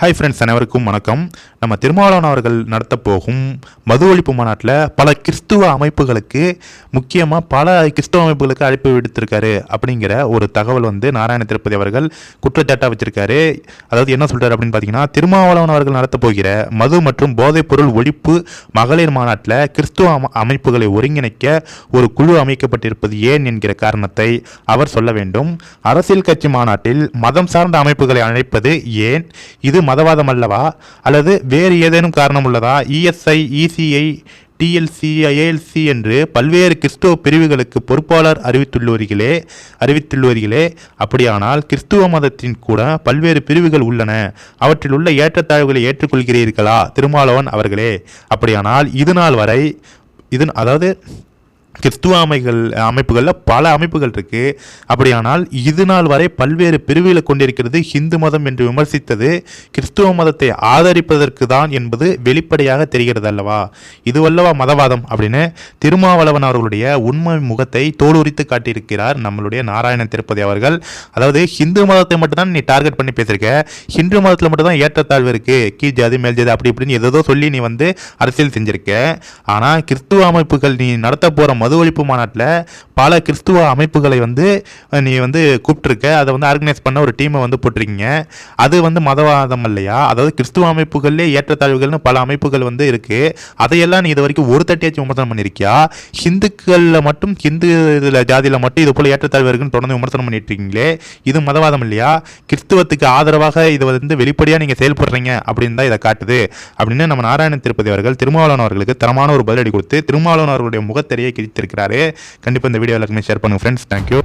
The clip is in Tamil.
ஹாய் ஃப்ரெண்ட்ஸ் அனைவருக்கும் வணக்கம். நம்ம திருமாவளவன் அவர்கள் நடத்தப் போகும் மது ஒழிப்பு மாநாட்டில் பல கிறிஸ்துவ அமைப்புகளுக்கு முக்கியமாக பல கிறிஸ்துவ அமைப்புகளுக்கு அழைப்பு விடுத்திருக்காரு அப்படிங்கிற ஒரு தகவல் வந்து நாராயண திருப்பதி அவர்கள் குற்றச்சாட்டாக வச்சிருக்காரு. அதாவது என்ன சொல்கிறார் அப்படின்னு பார்த்தீங்கன்னா திருமாவளவன் அவர்கள் நடத்தப் போகிற மது மற்றும் போதைப்பொருள் ஒழிப்பு மகளிர் மாநாட்டில் கிறிஸ்துவ அமைப்புகளை ஒருங்கிணைக்க ஒரு குழு அமைக்கப்பட்டிருப்பது ஏன் என்கிற காரணத்தை அவர் சொல்ல வேண்டும். அரசியல் கட்சி மாநாட்டில் மதம் சார்ந்த அமைப்புகளை அழைப்பது ஏன்? இது மதவாதம் அல்லவா? அல்லது வேறு ஏதேனும் காரணம் உள்ளதா இஎஸ்ஐ இசிஐ டிஎல்சி ஐஎல்சி என்று பல்வேறு கிறிஸ்துவ பிரிவுகளுக்கு பொறுப்பாளர் அறிவித்துள்ளவர்களே அறிவித்துள்ளவர்களே அப்படியானால் கிறிஸ்துவ மதத்தின் கூட பல்வேறு பிரிவுகள் உள்ளன. அவற்றில் உள்ள ஏற்றத்தாழ்வுகளை ஏற்றுக்கொள்கிறீர்களா திருமாலவன் அவர்களே? அப்படியானால் இது நாள் வரை இது அதாவது கிறிஸ்துவ அமைகள் அமைப்புகளில் பல அமைப்புகள் இருக்கு. அப்படியானால் இது நாள் வரை பல்வேறு பிரிவுகளை கொண்டிருக்கிறது ஹிந்து மதம் என்று விமர்சித்தது கிறிஸ்துவ மதத்தை ஆதரிப்பதற்கு தான் என்பது வெளிப்படையாக தெரிகிறது அல்லவா? இது அல்லவா மதவாதம்? அப்படின்னு திருமாவளவன் அவர்களுடைய உண்மை முகத்தை தோலுரித்து காட்டியிருக்கிறார் நம்மளுடைய நாராயண திருப்பதி அவர்கள். அதாவது ஹிந்து மதத்தை மட்டும்தான் நீ டார்கெட் பண்ணி பேசியிருக்க. ஹிந்து மதத்தில் மட்டும்தான் ஏற்றத்தாழ்வு இருக்கு. கீழ் ஜாதி மேல் ஜாதி அப்படி இப்படின்னு ஏதோ சொல்லி நீ வந்து அரசியல் செஞ்சிருக்க. ஆனால் கிறிஸ்துவ அமைப்புகள் நீ நடத்த போகிற மது ஒழிப்பு மாநாட்டில் பல கிறிஸ்துவ அமைப்புகளை வந்து நீ வந்து கூப்பிட்டுருக்க. அதை வந்து ஆர்கனைஸ் பண்ண ஒரு டீமை வந்து போட்டிருக்கீங்க. அது வந்து மதவாதம் இல்லையா அதாவது கிறிஸ்துவ அமைப்புகள்லேயே ஏற்றத்தாழ்வுகள்னு பல அமைப்புகள் வந்து இருக்குது அதையெல்லாம் நீ இது வரைக்கும் ஒரு தட்டியாச்சும் விமர்சனம் பண்ணியிருக்கியா? ஹிந்துக்களில் மட்டும் ஹிந்து இதில் ஜாதியில் மட்டும் இது போல் ஏற்றத்தாழ்வு இருக்குன்னு தொடர்ந்து விமர்சனம் பண்ணிட்டு இருக்கீங்களே இது மதவாதம் இல்லையா? கிறிஸ்துவத்துக்கு ஆதரவாக இது வந்து வெளிப்படையாக நீங்கள் செயல்படுறீங்க அப்படின்னு தான் இதை காட்டுது. அப்படின்னு நம்ம நாராயண திருப்பதி அவர்கள் திருமாவளவன் அவர்களுக்கு தரமான ஒரு பதிலடி கொடுத்து திருமாவளவன் அவர்களுடைய முகத்தறியை வைத்திருக்கிறாரு கண்டிப்பாக இந்த வீடியோ எல்லாருக்குமே ஷேர் பண்ணுங்கள் ஃப்ரெண்ட்ஸ் தேங்க்யூ